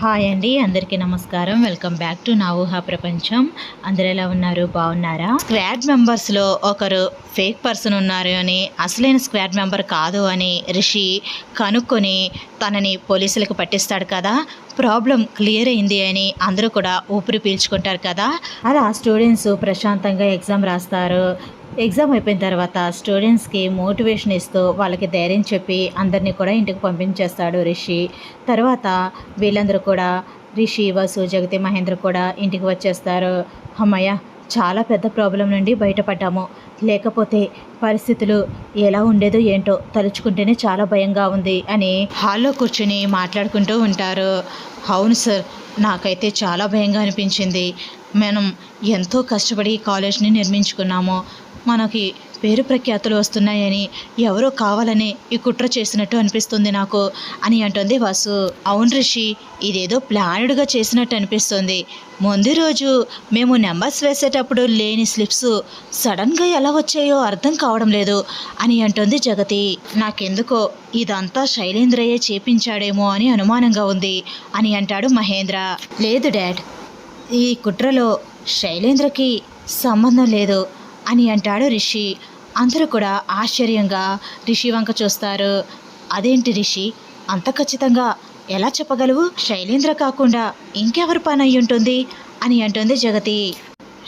Hi అండి అందరికీ నమస్కారం. వెల్కమ్ బ్యాక్ టు నా ఊహా ప్రపంచం. అందరు ఎలా ఉన్నారు? బాగున్నారా? స్క్వాడ్ మెంబర్స్లో ఒకరు ఫేక్ పర్సన్ ఉన్నారు అని అసలైన స్క్వాడ్ మెంబర్ కాదు అని రిషి కనుక్కొని తనని పోలీసులకు పట్టిస్తాడు కదా? ప్రాబ్లం క్లియర్ అయింది అని అందరూ కూడా ఊపిరి పీల్చుకుంటారు కదా? అలా స్టూడెంట్స్ ప్రశాంతంగా ఎగ్జామ్ రాస్తారు. ఎగ్జామ్ అయిపోయిన తర్వాత స్టూడెంట్స్కి మోటివేషన్ ఇస్తూ వాళ్ళకి ధైర్యం చెప్పి అందరినీ కూడా ఇంటికి పంపించేస్తాడు రిషి. తర్వాత వీళ్ళందరూ కూడా రిషి వసు జగతి మహేంద్ర కూడా ఇంటికి వచ్చేస్తారు. అమ్మయ్య చాలా పెద్ద ప్రాబ్లం నుండి బయటపడ్డాము. లేకపోతే పరిస్థితులు ఎలా ఉండేదో ఏంటో తలుచుకుంటేనే చాలా భయంగా ఉంది అని హాల్లో కూర్చుని మాట్లాడుకుంటూ ఉంటారు. అవును సార్ నాకైతే చాలా భయంగా అనిపించింది. మనం ఎంతో కష్టపడి కాలేజ్ని నిర్మించుకున్నాము. మనకి పేరు ప్రఖ్యాతులు వస్తున్నాయని ఎవరో కావాలని ఈ కుట్ర చేసినట్టు అనిపిస్తుంది నాకు అని అంటుంది వాసు. అవును రిషి ఇదేదో ప్లానుడ్గా చేసినట్టు అనిపిస్తుంది. ముందు రోజు మేము నెంబర్స్ వేసేటప్పుడు లేని స్లిప్స్ సడన్గా ఎలా వచ్చాయో అర్థం కావడం లేదు అని అంటుంది జగతి. నాకెందుకో ఇదంతా శైలేంద్రయ్యే చేపించాడేమో అని అనుమానంగా ఉంది అని అంటాడు మహేంద్ర. లేదు డాడ్ ఈ కుట్రలో శైలేంద్రకి సంబంధం లేదు. అని అంటాడు రిషి. అందరూ కూడా ఆశ్చర్యంగా రిషి వంక చూస్తారు. అదేంటి రిషి? అంత ఖచ్చితంగా ఎలా చెప్పగలవు? శైలేంద్ర కాకుండా ఇంకెవరి పని అయి ఉంటుంది అని అంటుంది జగతి.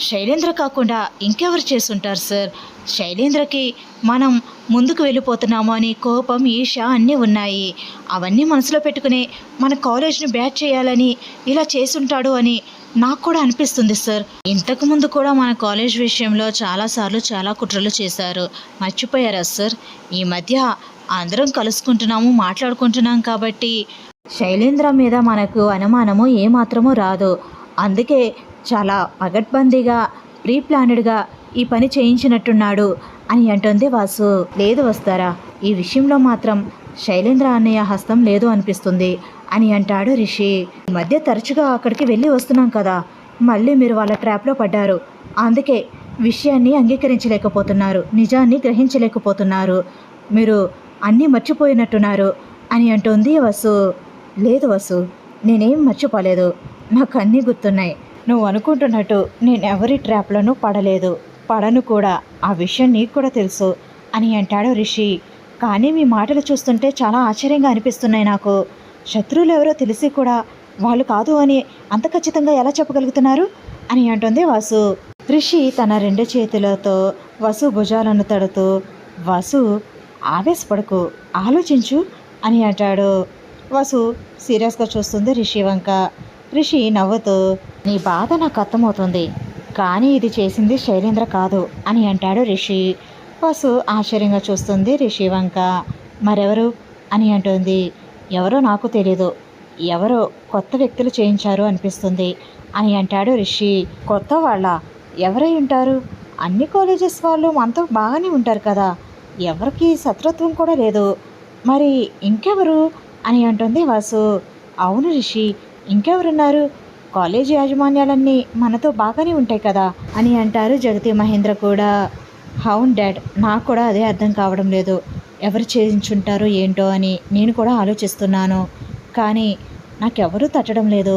శైలేంద్ర కాకుండా ఇంకెవరు చేసుంటారు సార్? శైలేంద్రకి మనం ముందుకు వెళ్ళిపోతున్నాము అని కోపం ఈష అన్నీ ఉన్నాయి. అవన్నీ మనసులో పెట్టుకుని మన కాలేజ్ని బ్యాట్ చేయాలని ఇలా చేసుంటాడు అని నాకు కూడా అనిపిస్తుంది సార్. ఇంతకుముందు కూడా మన కాలేజ్ విషయంలో చాలాసార్లు చాలా కుట్రలు చేశారు. మర్చిపోయారా సార్? ఈ మధ్య అందరం కలుసుకుంటున్నాము మాట్లాడుకుంటున్నాం కాబట్టి శైలేంద్ర మీద మనకు అనుమానము ఏమాత్రము రాదు. అందుకే చాలా పగడ్బందీగా ప్రీ ప్లానెడ్గా ఈ పని చేయించినట్టున్నాడు అని అంటుంది వాసు. లేదు వస్తారా? ఈ విషయంలో మాత్రం శైలేంద్ర అన్నయ్య హస్తం లేదు అనిపిస్తుంది అని అంటాడు రిషి. ఈ మధ్య తరచుగా అక్కడికి వెళ్ళి వస్తున్నాం కదా మళ్ళీ మీరు వాళ్ళ ట్రాప్లో పడ్డారు. అందుకే విషయాన్ని అంగీకరించలేకపోతున్నారు నిజాన్ని గ్రహించలేకపోతున్నారు. మీరు అన్నీ మర్చిపోయినట్టున్నారు అని అంటుంది వసు. లేదు వసు నేనేం మర్చిపోలేదు. నాకు అన్నీ గుర్తున్నాయి. నువ్వు అనుకుంటున్నట్టు నేను ఎవరి ట్రాప్లను పడలేదు. పడను కూడా. ఆ విషయం నీకు కూడా తెలుసు అని అంటాడు రిషి. కానీ మీ మాటలు చూస్తుంటే చాలా ఆశ్చర్యంగా అనిపిస్తున్నాయి నాకు. శత్రువులు ఎవరో తెలిసి కూడా వాళ్ళు కాదు అని అంత ఖచ్చితంగా ఎలా చెప్పగలుగుతున్నారు? అని అంటుంది వాసు. రిషి తన రెండు చేతులతో వసు భుజాలను తడుతూ వసు ఆవేశపడకు ఆలోచించు అని అంటాడు. వసు సీరియస్గా చూస్తుంది రిషి వంక. రిషి నవ్వుతూ నీ బాధ నాకు అర్థమవుతుంది కానీ ఇది చేసింది శైలేంద్ర కాదు అని అంటాడు రిషి. వసు ఆశ్చర్యంగా చూస్తుంది రిషి వంక. మరెవరు? అని అంటుంది. ఎవరో నాకు తెలియదు ఎవరో కొత్త వ్యక్తులు చేయించారు అనిపిస్తుంది అని అంటాడు రిషి. కొత్త వాళ్ళ? ఎవరై ఉంటారు? అన్ని కాలేజెస్ వాళ్ళు మనతో బాగానే ఉంటారు కదా. ఎవరికి శత్రుత్వం కూడా లేదు. మరి ఇంకెవరు? అని అంటుంది వాసు. అవును రిషి. ఇంకెవరున్నారు? కాలేజీ యాజమాన్యాలన్నీ మనతో బాగానే ఉంటాయి కదా అని అంటారు జగతి మహేంద్ర కూడా. అవును డాడ్ నాకు కూడా అదే అర్థం కావడం లేదు. ఎవరు చేయించుంటారో ఏంటో అని నేను కూడా ఆలోచిస్తున్నాను. కానీ నాకెవరూ తట్టడం లేదు.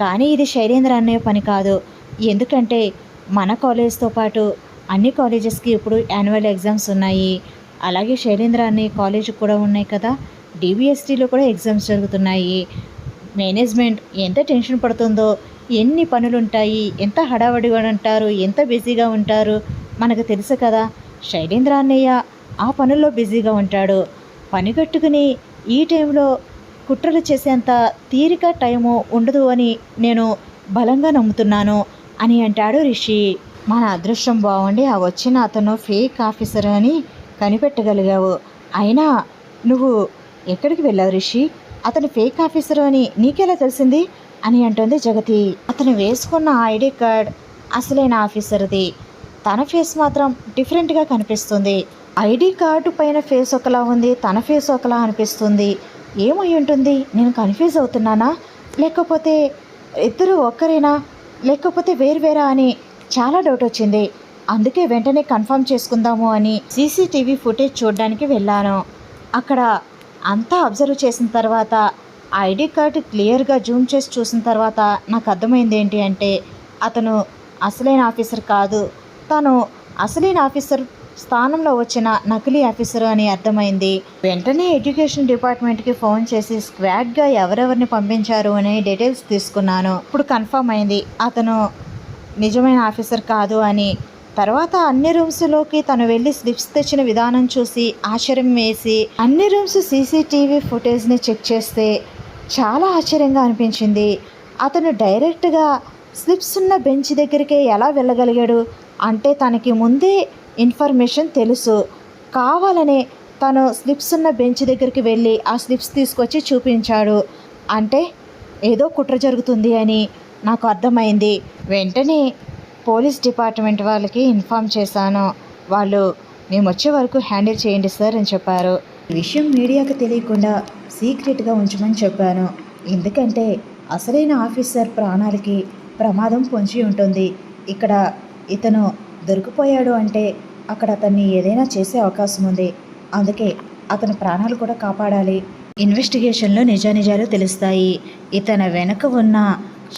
కానీ ఇది శైలేంద్ర అనే పని కాదు. ఎందుకంటే మన కాలేజ్తో పాటు అన్ని కాలేజెస్కి ఇప్పుడు యాన్యువల్ ఎగ్జామ్స్ ఉన్నాయి. అలాగే శైలేంద్ర అనే కాలేజ్ కూడా ఉన్నాయి కదా. డిబిఎస్టీలో కూడా ఎగ్జామ్స్ జరుగుతున్నాయి. మేనేజ్మెంట్ ఎంత టెన్షన్ పడుతుందో ఎన్ని పనులుంటాయి ఎంత హడావడిగా ఉంటారు ఎంత బిజీగా ఉంటారు మనకు తెలుసు కదా. శైలేంద్ర అన్నయ్య ఆ పనుల్లో బిజీగా ఉంటాడు. పని కట్టుకుని ఈ టైంలో కుట్రలు చేసేంత తీరిక టైము ఉండదు అని నేను బలంగా నమ్ముతున్నాను అని అంటాడు రిషి. మన అదృష్టం బాగుండి ఆ వచ్చిన అతను ఫేక్ ఆఫీసర్ అని కనిపెట్టగలిగావు. అయినా నువ్వు ఎక్కడికి వెళ్ళావు రిషి? అతను ఫేక్ ఆఫీసర్ అని నీకెలా తెలిసింది? అని అంటుంది జగతి. అతను వేసుకున్న ఐడి కార్డ్ అసలైన ఆఫీసర్ది. తన ఫేస్ మాత్రం డిఫరెంట్గా కనిపిస్తుంది. ఐడి కార్డు పైన ఫేస్ ఒకలా ఉంది తన ఫేస్ ఒకలా అనిపిస్తుంది. ఏమై ఉంటుంది నేను కన్ఫ్యూజ్ అవుతున్నానా? లేకపోతే ఇద్దరు ఒక్కరేనా? లేకపోతే వేరువేరా అని చాలా డౌట్ వచ్చింది. అందుకే వెంటనే కన్ఫర్మ్ చేసుకుందాము అని సీసీటీవీ ఫుటేజ్ చూడడానికి వెళ్ళాను. అక్కడ అంతా అబ్జర్వ్ చేసిన తర్వాత ఐడి కార్డు క్లియర్గా జూమ్ చేసి చూసిన తర్వాత నాకు అర్థమైంది ఏంటి అంటే అతను అసలైన ఆఫీసర్ కాదు. తను అసలైన ఆఫీసర్ స్థానంలో వచ్చిన నకిలీ ఆఫీసర్ అని అర్థమైంది. వెంటనే ఎడ్యుకేషన్ డిపార్ట్మెంట్కి ఫోన్ చేసి స్క్వాడ్గా ఎవరెవరిని పంపించారు అనే డీటెయిల్స్ తీసుకున్నాను. ఇప్పుడు కన్ఫర్మ్ అయింది. అతను నిజమైన ఆఫీసర్ కాదు అని తర్వాత అన్ని రూమ్స్లోకి తను వెళ్ళి స్లిప్స్ తెచ్చిన విధానం చూసి ఆశ్చర్యం వేసి అన్ని రూమ్స్ సీసీటీవీ ఫుటేజ్ని చెక్ చేస్తే చాలా ఆశ్చర్యంగా అనిపించింది. అతను డైరెక్ట్గా స్లిప్స్ ఉన్న బెంచ్ దగ్గరికే ఎలా వెళ్ళగలిగాడు అంటే తనకి ముందే ఇన్ఫర్మేషన్ తెలుసు. కావాలనే తను స్లిప్స్ ఉన్న బెంచ్ దగ్గరికి వెళ్ళి ఆ స్లిప్స్ తీసుకొచ్చి చూపించాడు. అంటే ఏదో కుట్ర జరుగుతుంది అని నాకు అర్థమైంది. వెంటనే పోలీస్ డిపార్ట్మెంట్ వాళ్ళకి ఇన్ఫామ్ చేశాను. వాళ్ళు మేము వచ్చే వరకు హ్యాండిల్ చేయండి సార్ అని చెప్పారు. విషయం మీడియాకు తెలియకుండా సీక్రెట్గా ఉంచమని చెప్పాను. ఎందుకంటే అసలైన ఆఫీసర్ ప్రాణాలకి ప్రమాదం పొంచి ఉంటుంది. ఇక్కడ ఇతను దొరికిపోయాడు అంటే అక్కడ అతన్ని ఏదైనా చేసే అవకాశం ఉంది. అందుకే అతని ప్రాణాలు కూడా కాపాడాలి. ఇన్వెస్టిగేషన్లో నిజానిజాలు తెలుస్తాయి. ఇతని వెనక ఉన్న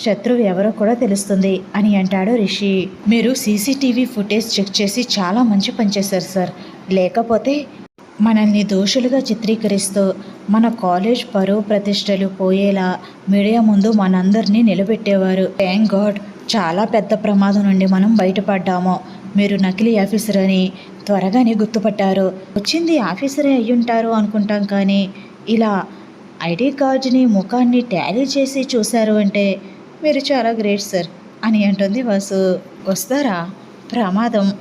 శత్రువు ఎవరో కూడా తెలుస్తుంది అని అంటాడు రిషి. మీరు సీసీటీవీ ఫుటేజ్ చెక్ చేసి చాలా మంచి పనిచేశారు సార్. లేకపోతే మనల్ని దోషులుగా చిత్రీకరిస్తూ మన కాలేజ్ పరువు ప్రతిష్టలు పోయేలా మీడియా ముందు మనందరినీ నిలబెట్టేవారు. థ్యాంక్ గాడ్ చాలా పెద్ద ప్రమాదం నుండి మనం బయటపడ్డాము. మీరు నకిలీ ఆఫీసర్ అని త్వరగానే గుర్తుపట్టారు. వచ్చింది ఆఫీసరే అయ్యుంటారు అనుకుంటాం కానీ ఇలా ఐడి కార్డుని ముఖాన్ని ట్యాలీ చేసి చూశారు అంటే మీరు చాలా గ్రేట్ సార్. అని అంటుంది వాసు. వస్తారా? ప్రమాదం.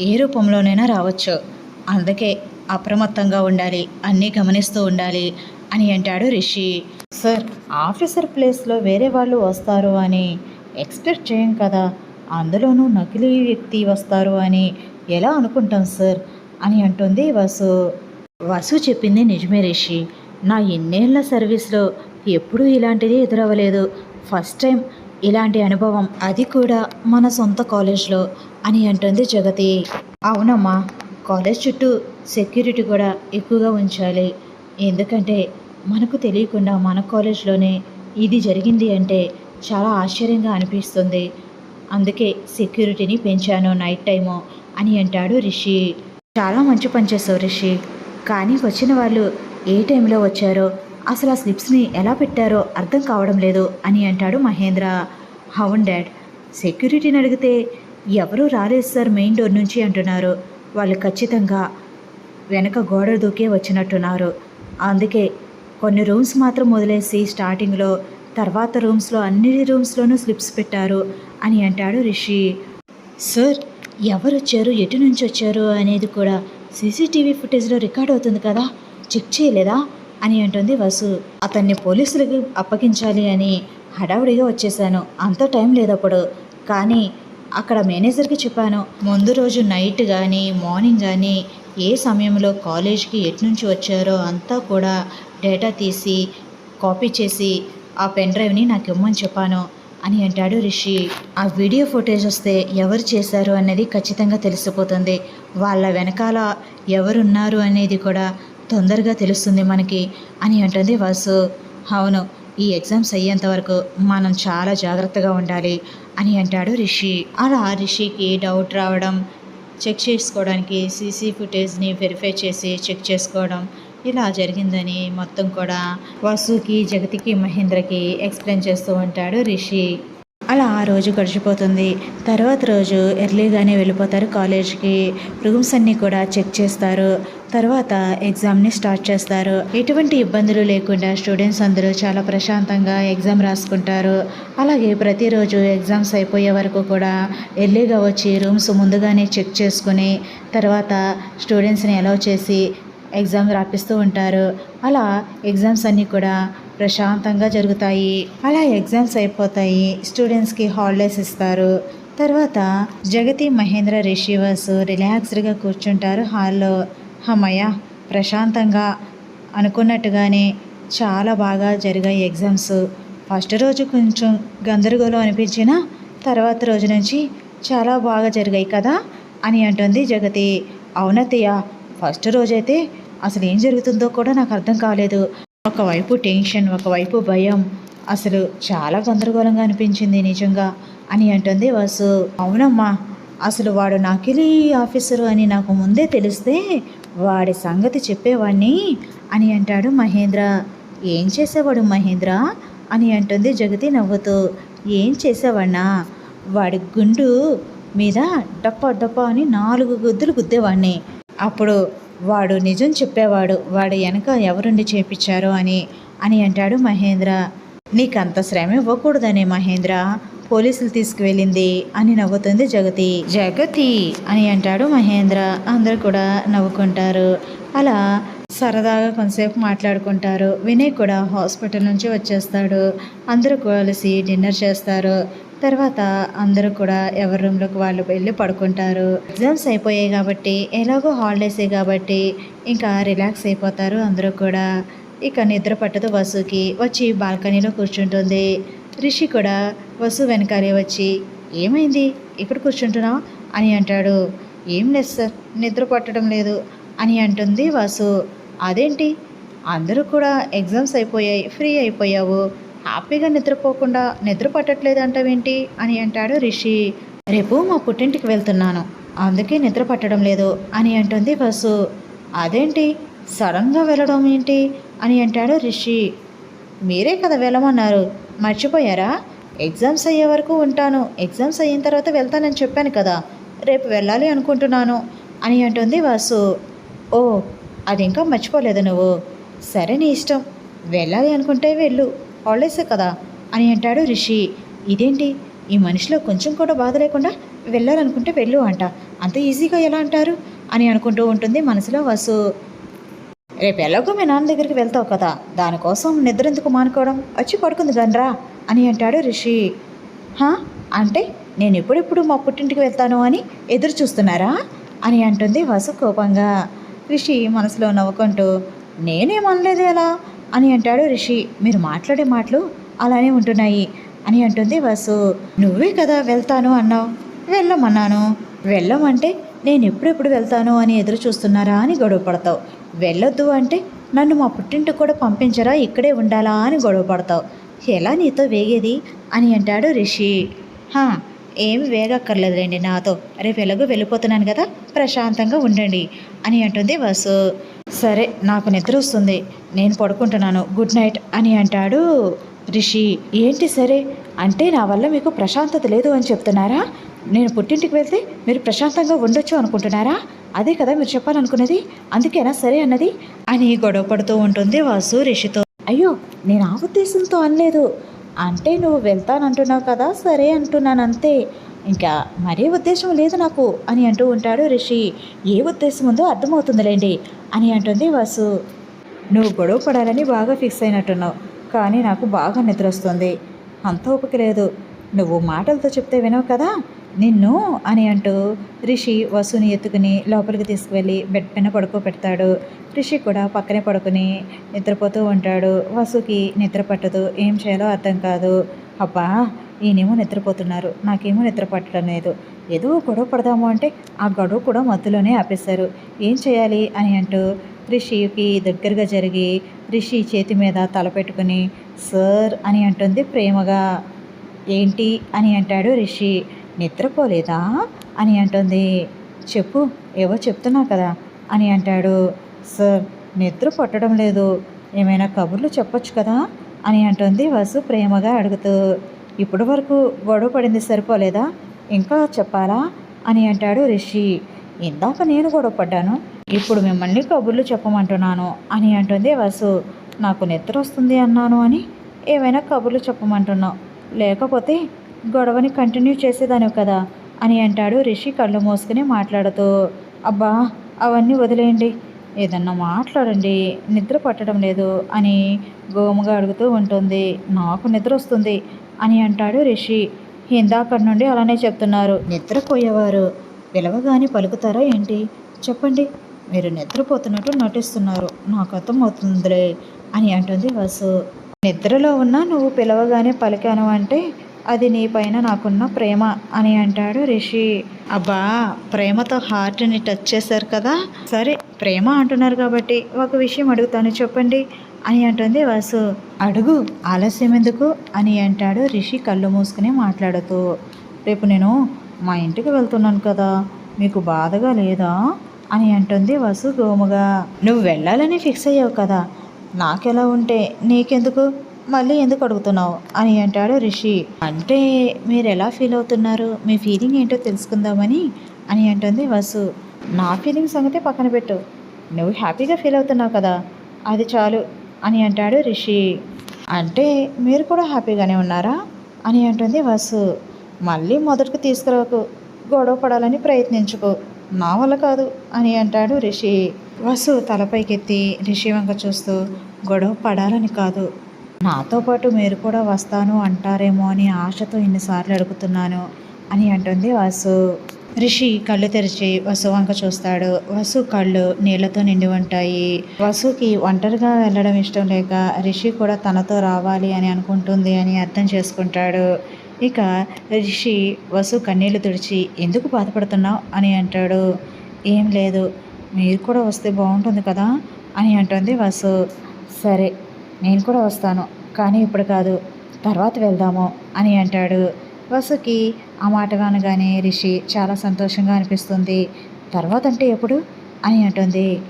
ఏ రూపంలోనైనా రావచ్చు. అందుకే అప్రమత్తంగా ఉండాలి అన్నీ గమనిస్తూ ఉండాలి అని అంటాడు రిషి. సార్ ఆఫీసర్ ప్లేస్లో వేరే వాళ్ళు వస్తారు అని ఎక్స్పెక్ట్ చేయం కదా. అందులోనూ నకిలీ వ్యక్తి వస్తారు అని ఎలా అనుకుంటాం సార్? అని అంటుంది వసు. వసు చెప్పింది నిజమే రిషి. నా ఎన్నేళ్ళ సర్వీస్లో ఎప్పుడూ ఇలాంటిది ఎదురవ్వలేదు. ఫస్ట్ టైం ఇలాంటి అనుభవం అది కూడా మన సొంత కాలేజ్లో అని అంటుంది జగతి. అవునమ్మా కాలేజ్ చుట్టూ సెక్యూరిటీ కూడా ఎక్కువగా ఉంచాలి. ఎందుకంటే మనకు తెలియకుండా మన కాలేజ్లోనే ఇది జరిగింది అంటే చాలా ఆశ్చర్యంగా అనిపిస్తుంది. అందుకే సెక్యూరిటీని పెంచాను నైట్ టైము అని అంటాడు రిషి. చాలా మంచి పని చేసావు రిషి. కానీ వచ్చిన వాళ్ళు ఏ టైంలో వచ్చారో అసలు ఆ స్లిప్స్ని ఎలా పెట్టారో అర్థం కావడం లేదు అని అంటాడు మహేంద్ర. అవును డాడ్ సెక్యూరిటీని అడిగితే ఎవరూ రాలేదు సార్ మెయిన్ డోర్ నుంచి అంటున్నారు. వాళ్ళు ఖచ్చితంగా వెనక గోడ దూకే వచ్చినట్టున్నారు. అందుకే కొన్ని రూమ్స్ మాత్రం వదిలేసి స్టార్టింగ్లో తర్వాత రూమ్స్లో అన్ని రూమ్స్లోనూ స్లిప్స్ పెట్టారు అని అంటాడు రిషి. సార్ ఎవరు వచ్చారు? ఎటు నుంచి వచ్చారు? అనేది కూడా సీసీటీవీ ఫుటేజ్లో రికార్డ్ అవుతుంది కదా? చెక్ చేయలేదా? అని అంటుంది వసు. అతన్ని పోలీసులకు అప్పగించాలి అని హడావుడిగా వచ్చేసాను అంత టైం లేదప్పుడు. కానీ అక్కడ మేనేజర్కి చెప్పాను ముందు రోజు నైట్ కానీ మార్నింగ్ కానీ ఏ సమయంలో కాలేజ్కి ఎట్నుంచి వచ్చారో అంతా కూడా డేటా తీసి కాపీ చేసి ఆ పెన్ డ్రైవ్ని నాకు ఇమ్మని చెప్పాను అని అంటాడు రిషి. ఆ వీడియో ఫుటేజ్ వస్తే ఎవరు చేశారు అనేది ఖచ్చితంగా తెలిసిపోతుంది. వాళ్ళ వెనకాల ఎవరున్నారు అనేది కూడా తొందరగా తెలుస్తుంది మనకి అని అంటుంది వాసు. అవును ఈ ఎగ్జామ్స్ అయ్యేంత వరకు మనం చాలా జాగ్రత్తగా ఉండాలి అని అంటాడు రిషి. అలా రిషికి డౌట్ రావడం చెక్ చేసుకోవడానికి సీసీ ఫుటేజ్ని వెరిఫై చేసి చెక్ చేసుకోవడం ఇలా జరిగిందని మొత్తం కూడా వాసుకి జగతికి మహేంద్రకి ఎక్స్ప్లెయిన్ చేస్తూ ఉంటాడు రిషి. అలా ఆ రోజు గడిచిపోతుంది. తర్వాత రోజు ఎర్లీగానే వెళ్ళిపోతారు కాలేజ్కి. రూమ్స్ అన్నీ కూడా చెక్ చేస్తారు. తర్వాత ఎగ్జామ్ని స్టార్ట్ చేస్తారు. ఎటువంటి ఇబ్బందులు లేకుండా స్టూడెంట్స్ అందరూ చాలా ప్రశాంతంగా ఎగ్జామ్ రాసుకుంటారు. అలాగే ప్రతిరోజు ఎగ్జామ్స్ అయిపోయే వరకు కూడా ఎర్లీగా వచ్చి రూమ్స్ ముందుగానే చెక్ చేసుకుని తర్వాత స్టూడెంట్స్ని అలౌ చేసి ఎగ్జామ్ రాపిస్తూ ఉంటారు. అలా ఎగ్జామ్స్ అన్నీ కూడా ప్రశాంతంగా జరుగుతాయి. అలా ఎగ్జామ్స్ అయిపోతాయి. స్టూడెంట్స్కి హాలిడేస్ ఇస్తారు. తర్వాత జగతి మహేంద్ర రిషివర్స్ రిలాక్స్డ్గా కూర్చుంటారు హాల్లో అమ్మయ్య ప్రశాంతంగా అనుకున్నట్టుగానే చాలా బాగా జరిగాయి ఎగ్జామ్స్. ఫస్ట్ రోజు కొంచెం గందరగోళం అనిపించినా తర్వాత రోజు నుంచి చాలా బాగా జరిగాయి కదా అని అంటుంది జగతి. అవునతయ్య ఫస్ట్ రోజైతే అసలు ఏం జరుగుతుందో కూడా నాకు అర్థం కాలేదు. ఒకవైపు టెన్షన్ ఒకవైపు భయం. అసలు చాలా గందరగోళంగా అనిపించింది నిజంగా అని అంటుంది వాసు. అవునమ్మా అసలు వాడు నకిలీ ఆఫీసరు అని నాకు ముందే తెలిస్తే వాడి సంగతి చెప్పేవాణ్ణి అని అంటాడు మహేంద్ర. ఏం చేసేవాడు మహేంద్ర? అని అంటుంది జగతి నవ్వుతూ. ఏం చేసేవాడినా వాడి గుండు మీద డప్ప డప్ప అని నాలుగు గుద్దులు గుద్దేవాడిని అప్పుడు వాడు నిజం చెప్పేవాడు వాడు వెనక ఎవరుండి చేపించారు అని అని అంటాడు మహేంద్ర. నీకంత శ్రమ ఇవ్వకూడదనే మహేంద్ర. పోలీసులు తీసుకువెళ్ళింది అని నవ్వుతుంది జగతి. జగతి అని అంటాడు మహేంద్ర. అందరూ కూడా నవ్వుకుంటారు. అలా సరదాగా కొంతసేపు మాట్లాడుకుంటారు. వినయ్ కూడా హాస్పిటల్ నుంచి వచ్చేస్తాడు. అందరూ కలిసి డిన్నర్ చేస్తారు. తర్వాత అందరూ కూడా ఎవరి రూమ్లోకి వాళ్ళు వెళ్ళి పడుకుంటారు. ఎగ్జామ్స్ అయిపోయాయి కాబట్టి ఎలాగో హాలిడేసే కాబట్టి ఇంకా రిలాక్స్ అయిపోతారు అందరూ కూడా. ఇక నిద్ర పట్టదు వసుకి. వచ్చి బాల్కనీలో కూర్చుంటుంది. రిషి కూడా వసు వెనకాలే వచ్చి ఏమైంది? ఇక్కడ కూర్చుంటున్నావు అని అంటాడు. ఏం లేదు సార్ నిద్ర పట్టడం లేదు అని అంటుంది వాసు. అదేంటి? అందరూ కూడా ఎగ్జామ్స్ అయిపోయాయి ఫ్రీ అయిపోయావు. హ్యాపీగా నిద్రపోకుండా నిద్ర పట్టట్లేదు అంటావేంటి? అని అంటాడు రిషి. రేపు మా పుట్టింటికి వెళ్తున్నాను అందుకే నిద్ర పట్టడం లేదు అని అంటుంది వసు. అదేంటి? సడన్గా వెళ్ళడం ఏంటి? అని అంటాడు రిషి. మీరే కదా వెళ్ళమన్నారు మర్చిపోయారా? ఎగ్జామ్స్ అయ్యే వరకు ఉంటాను. ఎగ్జామ్స్ అయిన తర్వాత వెళ్తానని చెప్పాను కదా రేపు వెళ్ళాలి అనుకుంటున్నాను అని అంటుంది వాసు. ఓ అది ఇంకా మర్చిపోలేదు నువ్వు. సరే నీ ఇష్టం వెళ్ళాలి అనుకుంటే వెళ్ళు. హాలిడేసే కదా అని అంటాడు రిషి. ఇదేంటి? ఈ మనిషిలో కొంచెం కూడా బాధ లేకుండా వెళ్ళాలనుకుంటే వెళ్ళు అంట. అంత ఈజీగా ఎలా అంటారు? అని అనుకుంటూ ఉంటుంది మనసులో వసు. రేపు ఎలాగో మీ నాన్న దగ్గరికి వెళ్తావు కదా దానికోసం నిద్ర ఎందుకు మానుకోవడం? వచ్చి పడుకుంది గనరా అని అంటాడు రిషి. హా? అంటే నేను ఎప్పుడెప్పుడు మా పుట్టింటికి వెళ్తాను అని ఎదురు చూస్తున్నారా? అని అంటుంది వసు కోపంగా. రిషి మనసులో నవ్వుకుంటూ నేనేమనలేదు ఎలా? అని అంటాడు రిషి. మీరు మాట్లాడే మాటలు అలానే ఉంటున్నాయి అని అంటుంది వసు. నువ్వే కదా వెళ్తాను అన్నావు. వెళ్ళమన్నాను. వెళ్ళమంటే నేను ఎప్పుడెప్పుడు వెళ్తాను అని ఎదురు చూస్తున్నారా అని గొడవ పడతావు వెళ్ళొద్దు అంటే నన్ను మా పుట్టింటికి కూడా పంపించరా ఇక్కడే ఉండాలా అని గొడవ పడతావు. ఎలా నీతో వేగేది? అని అంటాడు రిషి. హా ఏమి వేగక్కర్లేదులేండి నాతో. రేపు ఎలాగో వెళ్ళిపోతున్నాను కదా ప్రశాంతంగా ఉండండి అని అంటుంది వసు. సరే నాకు నిద్ర వస్తుంది. నేను పడుకుంటున్నాను. గుడ్ నైట్ అని అంటాడు రిషి. ఏంటి సరే? అంటే నా వల్ల మీకు ప్రశాంతత లేదు అని చెప్తున్నారా? నేను పుట్టింటికి వెళ్తే మీరు ప్రశాంతంగా ఉండొచ్చు అనుకుంటున్నారా? అదే కదా మీరు చెప్పాలనుకున్నది. అందుకేనా సరే అన్నది? అని గొడవ పడుతూ ఉంటుంది వాసు రిషితో. అయ్యో నేను ఆ ఉద్దేశంతో అనలేదు. అంటే నువ్వు వెళ్తానంటున్నావు కదా సరే అంటున్నాను అంతే. ఇంకా మరే ఉద్దేశం లేదు నాకు అని అంటూ ఉంటాడు రిషి. ఏ ఉద్దేశం ఉందో అర్థమవుతుందిలేండి అని అంటుంది వాసు. నువ్వు గొడవ పడాలని బాగా ఫిక్స్ అయినట్టున్నావు కానీ నాకు బాగా నిద్ర వస్తుంది అంత ఓపిక లేదు. నువ్వు మాటలతో చెప్తే వినవు కదా? నిన్ను అని అంటూ రిషి వసుని ఎత్తుకుని లోపలికి తీసుకువెళ్ళి బెడ్ పైన పడుకోబెడతాడు. రిషి కూడా పక్కనే పడుకుని నిద్రపోతూ ఉంటాడు. వసుకి నిద్ర పట్టదు. ఏం చేయాలో అర్థం కాదు. అబ్బా ఈయనేమో నిద్రపోతున్నారు. నాకేమో నిద్ర పట్టడం లేదు. ఏదో గొడవ పడదాము అంటే ఆ గొడవ కూడా మధ్యలోనే ఆపేశారు. ఏం చేయాలి అని అంటూ రిషికి దగ్గరగా జరిగి రిషి చేతి మీద తల పెట్టుకుని సార్ అని అంటుంది ప్రేమగా. ఏంటి? అని అంటాడు రిషి. నిద్రపోలేదా? అని అంటుంది. చెప్పు ఏవో చెప్తున్నా కదా అని అంటాడు. సార్ నిద్ర పట్టడం లేదు. ఏమైనా కబుర్లు చెప్పొచ్చు కదా అని అంటుంది వసు ప్రేమగా అడుగుతూ. ఇప్పటి వరకు గొడవ పడింది సరిపోలేదా? ఇంకా చెప్పాలా? అని అంటాడు రిషి. ఇందాక నేను గొడవ పడ్డాను ఇప్పుడు మిమ్మల్ని కబుర్లు చెప్పమంటున్నాను అని అంటుంది వసు. నాకు నిద్ర వస్తుంది అన్నాను అని ఏమైనా కబుర్లు చెప్పమంటున్నావు. లేకపోతే గొడవని కంటిన్యూ చేసేదాను కదా అని అంటాడు రిషి కళ్ళు మూసుకుని మాట్లాడుతూ అబ్బా అవన్నీ వదిలేయండి. ఏదన్నా మాట్లాడండి. నిద్ర పట్టడం లేదు అని గోముగా అడుగుతూ ఉంటుంది. నాకు నిద్ర వస్తుంది అని అంటాడు రిషి. ఇందాకటి నుండి అలానే చెప్తున్నారు. నిద్రపోయేవారు పిలవగానే పలుకుతారా ఏంటి? చెప్పండి. మీరు నిద్రపోతున్నట్టు నటిస్తున్నారు. నాకు అర్థమవుతుందిలే అని అంటుంది వసు. నిద్రలో ఉన్నా నువ్వు పిలవగానే పలికాను అంటే అది నీ పైన నాకున్న ప్రేమ అని అంటాడు రిషి. అబ్బా ప్రేమతో హార్ట్ని టచ్ చేశారు కదా? సరే ప్రేమ అంటున్నారు కాబట్టి ఒక విషయం అడుగుతాను చెప్పండి అని అంటుంది వసు. అడుగు ఆలస్యం ఎందుకు? అని అంటాడు రిషి కళ్ళు మూసుకుని మాట్లాడుతూ. రేపు నేను మా ఇంటికి వెళ్తున్నాను కదా మీకు బాధగా లేదా? అని అంటుంది వసు గోముగా. నువ్వు వెళ్ళాలని ఫిక్స్ అయ్యావు కదా నాకెలా ఉంటే? నీకెందుకు? మళ్ళీ ఎందుకు అడుగుతున్నావు? అని అంటాడు రిషి. అంటే మీరు ఎలా ఫీల్ అవుతున్నారు? మీ ఫీలింగ్ ఏంటో తెలుసుకుందామని అని అంటుంది వసు. నా ఫీలింగ్ సంగతి పక్కన పెట్టు. నువ్వు హ్యాపీగా ఫీల్ అవుతున్నావు కదా? అది చాలు అని అంటాడు రిషి. అంటే మీరు కూడా హ్యాపీగానే ఉన్నారా? అని అంటుంది వసు. మళ్ళీ మొదటికి తీసుకురాకు. గొడవ పడాలని ప్రయత్నించుకో. నా వల్ల కాదు అని అంటాడు రిషి. వసు తలపైకెత్తి రిషి వంక చూస్తూ గొడవ పడాలని కాదు. నాతో పాటు మీరు కూడా వస్తాను అంటారేమో అని ఆశతో ఇన్నిసార్లు అడుగుతున్నాను అని అంటుంది వాసు. రిషి కళ్ళు తెరిచి వసు వంక చూస్తాడు. వసు కళ్ళు నీళ్ళతో నిండి ఉంటాయి. వసుకి ఒంటరిగా వెళ్ళడం ఇష్టం లేక రిషి కూడా తనతో రావాలి అని అనుకుంటుంది అని అర్థం చేసుకుంటాడు. ఇక రిషి వసు కన్నీళ్ళు తుడిచి ఎందుకు బాధపడుతున్నావు? అని అంటాడు. ఏం లేదు. మీరు కూడా వస్తే బాగుంటుంది కదా? అని అంటుంది వసు. సరే నేను కూడా వస్తాను. కానీ ఇప్పుడు కాదు. తర్వాత వెళ్దాము అని అంటాడు. వసుకి ఆ మాట అనగానే రిషి చాలా సంతోషంగా అనిపిస్తుంది. తర్వాత అంటే ఎప్పుడు? అని అంటుంది.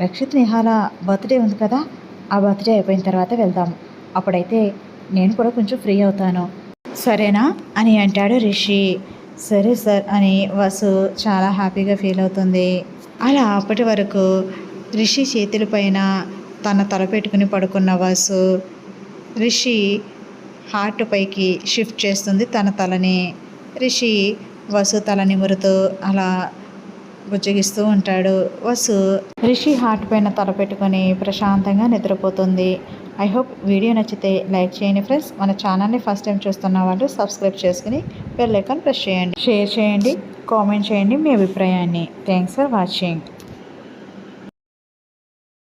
రక్షిత్ నిహాల బర్త్డే ఉంది కదా? ఆ బర్త్డే అయిపోయిన తర్వాత వెళ్దాం. అప్పుడైతే నేను కూడా కొంచెం ఫ్రీ అవుతాను. సరేనా? అని అంటాడు రిషి. సరే సార్ అని వసు చాలా హ్యాపీగా ఫీల్ అవుతుంది. అలా అప్పటి వరకు రిషి చేతుల పైన తన తల పెట్టుకుని పడుకున్న వసు రిషి హార్ట్ పైకి షిఫ్ట్ చేస్తుంది. తన తలని రిషి వసు తల నిమురుతూ అలా బుజ్జగిస్తూ ఉంటాడు. వసు రిషి హార్ట్ పైన తల పెట్టుకొని ప్రశాంతంగా నిద్రపోతుంది. ఐ హోప్ వీడియో నచ్చితే లైక్ చేయండి ఫ్రెండ్స్. మన ఛానల్ని ఫస్ట్ టైం చూస్తున్న వాళ్ళు సబ్స్క్రైబ్ చేసుకుని బెల్ ఐకాన్ ప్రెస్ చేయండి. షేర్ చేయండి కామెంట్ చేయండి మీ అభిప్రాయాన్ని. Thanks for watching